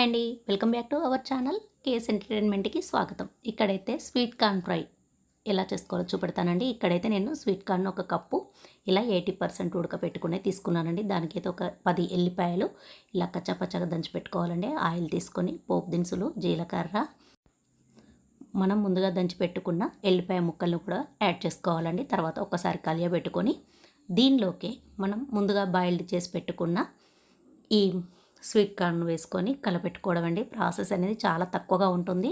Hi అండి. Welcome back to our channel. KS ఎంటర్టైన్మెంట్కి స్వాగతం. ఇక్కడైతే స్వీట్ కార్న్ ఫ్రై ఎలా చేసుకోవాలో చూపెడతానండి. ఇక్కడైతే నేను స్వీట్ కార్న్ ఒక కప్పు ఇలా ఎయిటీ పర్సెంట్ ఉడకపెట్టుకునే తీసుకున్నానండి. దానికైతే ఒక పది ఎల్లిపాయలు ఇలా కచ్చాపచ్చగా దంచి పెట్టుకోవాలండి. ఆయిల్ తీసుకొని పోపు దినుసులు జీలకర్ర. మనం ముందుగా దంచి పెట్టుకున్న ఎల్లిపాయ ముక్కలను కూడా యాడ్ చేసుకోవాలండి. తర్వాత ఒకసారి కలియబెట్టుకొని దీనిలోకి మనం ముందుగా బాయిల్డ్ చేసి పెట్టుకున్న ఈ స్వీట్ కార్న్ వేసుకొని కలపెట్టుకోవడం అండి. ప్రాసెస్ అనేది చాలా తక్కువగా ఉంటుంది.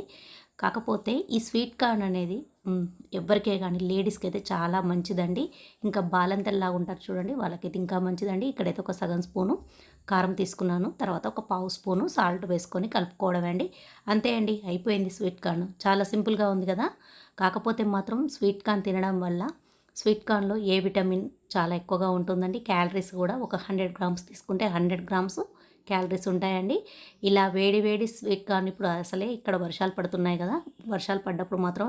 కాకపోతే ఈ స్వీట్ కార్న్ అనేది ఎవరికే కానీ లేడీస్కి అయితే చాలా మంచిదండి. ఇంకా బాలంతల్లా ఉంటారు చూడండి వాళ్ళకైతే ఇంకా మంచిదండి. ఇక్కడైతే ఒక సగం స్పూను కారం తీసుకున్నాను. తర్వాత ఒక పావు స్పూను సాల్ట్ వేసుకొని కలుపుకోవడం అండి. అంతే అండి అయిపోయింది స్వీట్ కార్న్. చాలా సింపుల్గా ఉంది కదా. కాకపోతే మాత్రం స్వీట్ కార్న్ తినడం వల్ల స్వీట్ కార్న్లో ఏ విటమిన్ చాలా ఎక్కువగా ఉంటుందండి. క్యాలరీస్ కూడా ఒక హండ్రెడ్ గ్రామ్స్ తీసుకుంటే హండ్రెడ్ గ్రామ్స్ క్యాలరీస్ ఉంటాయండి. ఇలా వేడి వేడి స్వీట్ కార్న్ ఇప్పుడు అసలే ఇక్కడ వర్షాలు పడుతున్నాయి కదా. వర్షాలు పడ్డప్పుడు మాత్రం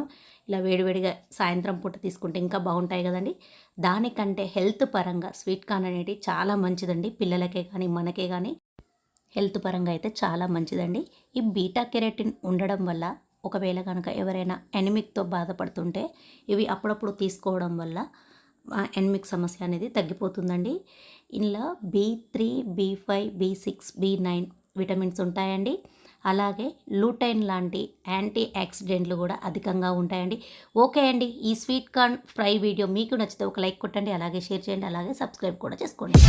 ఇలా వేడివేడిగా సాయంత్రం పూట తీసుకుంటే ఇంకా బాగుంటాయి కదండి. దానికంటే హెల్త్ పరంగా స్వీట్ కార్న్ అనేది చాలా మంచిదండి. పిల్లలకే కానీ మనకే కానీ హెల్త్ పరంగా అయితే చాలా మంచిదండి. ఈ బీటా కెరటిన్ ఉండడం వల్ల ఒకవేళ కనుక ఎవరైనా ఎనిమిక్తో బాధపడుతుంటే ఇవి అప్పుడప్పుడు తీసుకోవడం వల్ల ఎనిమిక్ సమస్య అనేది తగ్గిపోతుందండి. ఇందులో B three B five B six B nine vitamins ఉంటాయండి. అలాగే లూటైన్ లాంటి యాంటీ యాక్సిడెంట్లు కూడా అధికంగా ఉంటాయండి. ఓకే అండి ఈ స్వీట్ కార్న్ ఫ్రై వీడియో మీకు నచ్చితే ఒక లైక్ కొట్టండి అలాగే షేర్ చేయండి అలాగే సబ్స్క్రైబ్ కూడా చేసుకోండి.